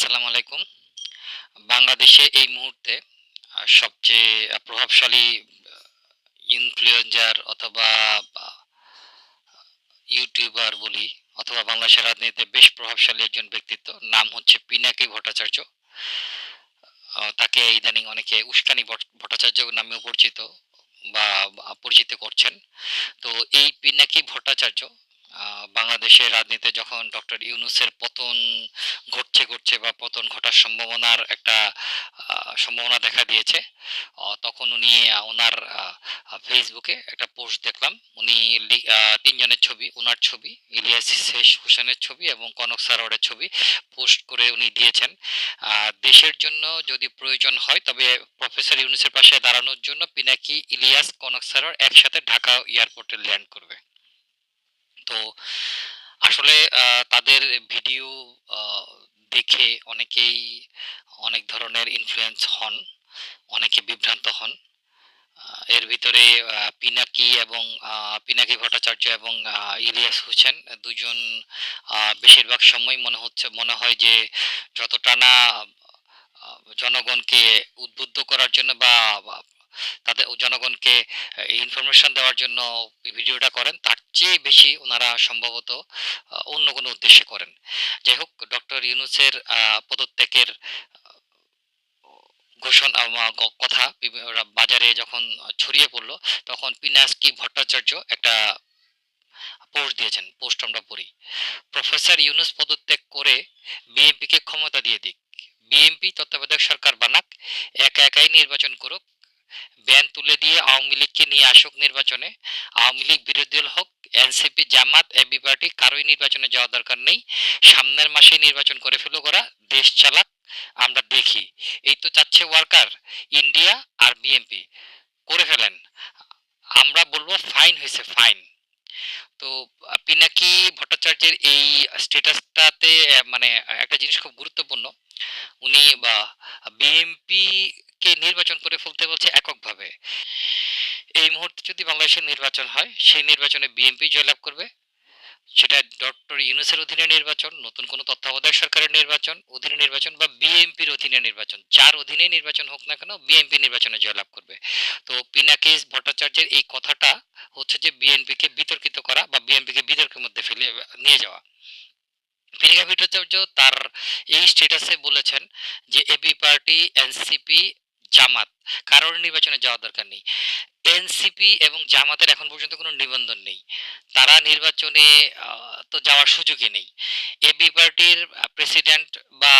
আসসালামু আলাইকুম। বাংলাদেশে এই মুহূর্তে সবচেয়ে প্রভাবশালী ইনফ্লুয়েঞ্জার অথবা ইউটিউবার বলি, অথবা বাংলাদেশের রাজনীতিতে বেশ প্রভাবশালী একজন ব্যক্তিত্ব, নাম হচ্ছে পিনাকি ভট্টাচার্য। তাকে ইদানিং অনেকে উস্কানি ভট্টাচার্য নামেও পরিচিত বা, পরিচিত করছেন। তো এই পিনাকি ভট্টাচার্য বাংলাদেশের রাজনীতিতে যখন ডক্টর ইউনুসের পতন ঘটছে ঘটছে বা পতন ঘটার সম্ভাবনার একটা সম্ভাবনা দেখা দিয়েছে তখন উনি ওনার ফেসবুকে একটা পোস্ট দেখলাম। উনি তিনজনের ছবি ওনার ছবি, ইলিয়াস শেষ হোসেনের ছবি এবং কনক সারোয়ারের ছবি পোস্ট করে উনি দিয়েছেন। দেশের জন্য যদি প্রয়োজন হয়, তবে প্রফেসর ইউনুসের পাশে দাঁড়ানোর জন্য পিনাকি, ইলিয়াস, কনক সারোয়ার একসাথে ঢাকা এয়ারপোর্টে ল্যান্ড করবে। তো আসলে তাদের ভিডিও দেখে অনেকেই অনেক ধরনের ইনফ্লুয়েন্স হন, অনেকে বিভ্রান্ত হন। এর ভিতরে পিনাকি এবং পিনাকি ভট্টাচার্য এবং ইলিয়াস হোসেন দুজন বেশিরভাগ সময় মনে হচ্ছে, মনে হয় যে যতটা না জনগণকে উদ্বুদ্ধ করার জন্য বা তাদের জনগণকে ইনফরমেশন দেওয়ার জন্য ভিডিওটা করেন। তার চেয়ে বেশি ওনারা সম্ভবত অন্য কোনো উদ্দেশ্যে করেন। যাই হোক ডক্টর ইউনুসের পদত্যাগের ঘোষণা কথা বাজারে যখন ছড়িয়ে পড়ল, তখন পিনাস্কি ভট্টাচার্য একটা পোস্ট দিয়েছেন। পোস্ট আমরা পড়ি। প্রফেসর ইউনুস পদত্যাগ করে বিএনপিকে ক্ষমতা দিয়ে দিক। বিএনপি তত্ত্বাবধায়ক সরকার বানাক, একা একাই নির্বাচন করুক ব্যান তুলে দিয়ে আওয়ামী লীগকে নিয়ে আসুক নির্বাচনে। আওয়ামী লীগ বিরোধী দল হোক, এনসিপি, জামাত, এবি পার্টি, কারোই নির্বাচনে যাওয়া দরকার নেই। সামনের মাসে নির্বাচন করে ফেলো করা দেশ চালাক, আমরা দেখি। এই তো চাচ্ছে ওয়ার্কার, ইন্ডিয়া আর বিএনপি। করে ফেলেন। আমরা বলব ফাইন হয়েছে ফাইন। তো পিনাকি ভট্টাচার্যের এই স্ট্যাটাসটাতে মানে একটা জিনিস খুব গুরুত্বপূর্ণ। উনি বা বিএনপি কে নির্বাচন করে ফেলতে বলছে এককভাবে। এই মুহূর্তে যদি বাংলাদেশের নির্বাচন হয়, সেই নির্বাচনে বিএনপি জয়লাভ করবে। সেটা ডক্টর ইউনুসের অধীনে নির্বাচন, নতুন কোনো তত্ত্বাবধায়ক সরকারের নির্বাচন, অধীনে নির্বাচন বা বিএনপির অধীনে নির্বাচন। যার অধীনে নির্বাচন হোক না কেন, বিএনপি নির্বাচনে জয়লাভ করবে। তো পিনাকি ভট্টাচার্যের এই কথাটা হচ্ছে যে বিএনপিকে বিতর্কিত করা বা বিএনপিকে বিতর্কের মধ্যে ফেলে, নিয়ে যাওয়া। পিনাকি ভট্টাচার্য তার এই স্ট্যাটাসে বলেছেন যে এবি পার্টি এনসিপি জামাত। কারোর নির্বাচনে যাওয়া দরকার নেই। এনসিপি এবং জামাতের এখন পর্যন্ত কোনো নিবন্ধন নেই। তারা নির্বাচনে তো যাওয়ার সুযোগই নেই। এবি পার্টির প্রেসিডেন্ট বা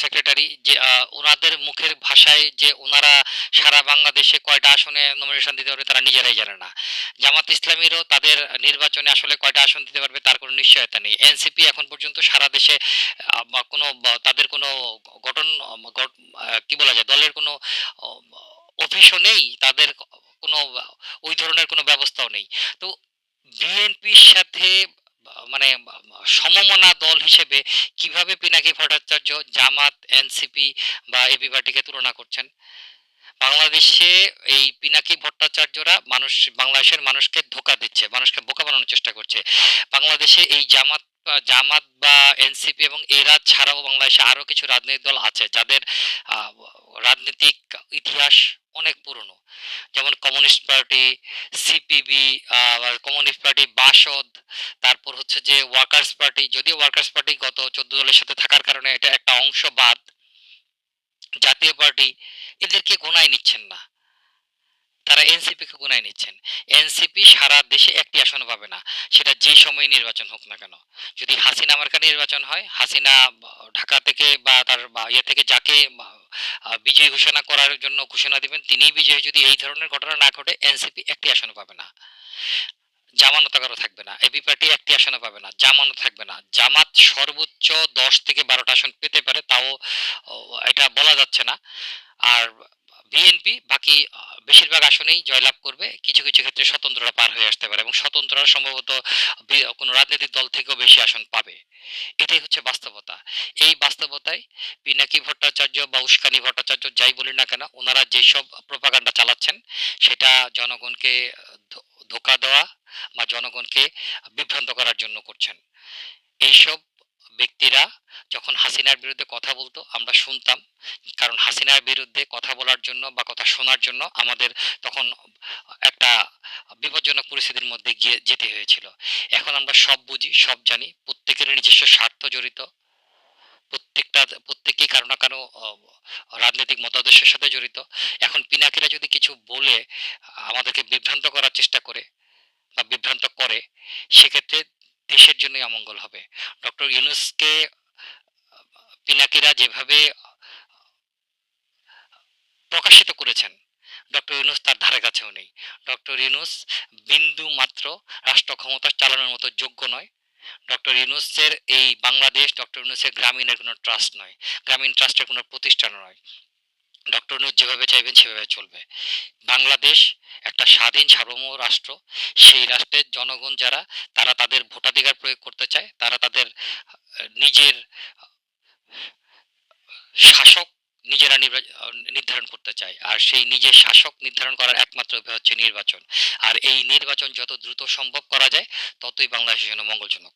সেক্রেটারি যে ওনাদের মুখের ভাষায় যে ওনারা সারা বাংলাদেশে কয়টা আসনে নমিনেশন দিতে পারবে তারা নিজেরাই জানে না। জামাত ইসলামীরও তাদের নির্বাচনে আসলে কয়টা আসন দিতে পারবে তার কোনো নিশ্চয়তা নেই। এনসিপি এখন পর্যন্ত সারা দেশে কোনো তাদের কোনো গঠন কি বলা যায়, দলের কোনো অফিসও নেই, তাদের কোনো, ওই ধরনের কোনো ব্যবস্থাও নেই। তো বিএনপির সাথে মানে সমমনা দল হিসেবে কীভাবে পিনাকি ভট্টাচার্য, জামাত, এনসিপি বা এবি পার্টিকে তুলনা করছেন? বাংলাদেশে এই পিনাকি ভট্টাচার্যরা মানুষ, বাংলাদেশের মানুষকে ধোকা দিচ্ছে, মানুষকে বোকা বানানোর চেষ্টা করছে। বাংলাদেশে এই জামাত জামাত বা এনসিপি এবং এরা ছাড়াও বাংলাদেশে আরও কিছু রাজনৈতিক দল আছে যাদের রাজনৈতিক ইতিহাস অনেক পুরনো। যেমন communist party, CPB communist party Basad, তারপর হচ্ছে যে ওয়ার্কার্স পার্টি। যদিও ওয়ার্কার্স পার্টি গত চোদ্দ দলের সাথে থাকার কারণে এটা একটা অংশ বাদ জাতীয় পার্টি, এদেরকে গোনায় নিচ্ছেন না। তারা এনসিপি কে গোনায় নিচ্ছেন। এনসিপি সারা দেশে একটি আসন পাবে না। সেটা যে সময় নির্বাচন হোক না কেন। যদি হাসিনা মার্কা নির্বাচন হয়, হাসিনা ঢাকা থেকে বা তার ইয়ে থেকে যাকে বিজয়ী ঘোষণা করার জন্য ঘোষণা দিবেন, তিনিই বিজয়ী। যদি এই ধরনের ঘটনা না ঘটে এনসিপি একটি আসন পাবে না। জামানত কারও থাকবে না। এবি পার্টি একটি আসনে পাবে না। জামানত থাকবে না। জামাত সর্বোচ্চ দশ থেকে বারোটা আসন পেতে পারে, তাও এটা বলা যাচ্ছে না। আর বিএনপি, বাকি বেশিরভাগ আসনেই জয়লাভ করবে। কিছু কিছু ক্ষেত্রে স্বতন্ত্ররা পার হয়ে আসতে পারে এবং স্বতন্ত্ররা সম্ভবত কোনো রাজনৈতিক দল থেকেও বেশি আসন পাবে। এটাই হচ্ছে বাস্তবতা। এই বাস্তবতায় পিনাকি ভট্টাচার্য বা উস্কানি ভট্টাচার্য যাই বলি না কেন, ওনারা যেসব প্রপাগান্ডা চালাচ্ছেন, সেটা জনগণকে ধোকা দেওয়া বা জনগণকে বিভ্রান্ত করার জন্য করছেন। এইসব ব্যক্তিরা যখন হাসিনার বিরুদ্ধে কথা বলতো, আমরা শুনতাম। কারণ হাসিনার বিরুদ্ধে কথা বলার জন্য বা কথা শোনার জন্য আমাদের তখন একটা বিপজ্জনক পরিস্থিতির মধ্যে গিয়ে যেতে হয়েছিল। এখন আমরা সব বুঝি, সব জানি। প্রত্যেকের নিজস্ব স্বার্থ জড়িত। প্রত্যেকটা, প্রত্যেকেই কারও না কারও রাজনৈতিক মতাদর্শের সাথে জড়িত। এখন পিনাকিরা যদি কিছু বলে আমাদেরকে বিভ্রান্ত করার চেষ্টা করে বা বিভ্রান্ত করে, সেক্ষেত্রে দেশের জন্যই অমঙ্গল হবে। ডক্টর ইউনুসকে, পিনাকিরা যেভাবে, প্রকাশিত করেছেন, ডক্টর ইউনুস তার ধারে কাছেও নেই। ডক্টর ইউনুস বিন্দু মাত্র রাষ্ট্র ক্ষমতা চালানোর মতো যোগ্য নয়। ডক্টর ইউনুসের এই বাংলাদেশ, ডক্টর ইউনুসের গ্রামীণের কোনো ট্রাস্ট নয়। গ্রামীণ ট্রাস্টের কোনো প্রতিষ্ঠান নয়। ডক্টর ইউনুস যেভাবে চাইবেন, সেভাবে চলবে। বাংলাদেশ একটা স্বাধীন, সার্বভৌম রাষ্ট্র। সেই রাষ্ট্রের জনগণ যারা, তারা তাদের ভোটাধিকার প্রয়োগ করতে চায়। তারা তাদের নিজের, শাসক নিজেরা নির্ধারণ করতে চায়। আর সেই নিজের শাসক নির্ধারণ করার একমাত্র উপায় হচ্ছে নির্বাচন। আর এই নির্বাচন যত দ্রুত সম্ভব করা যায়, ততই বাংলাদেশের জন্য মঙ্গলজনক।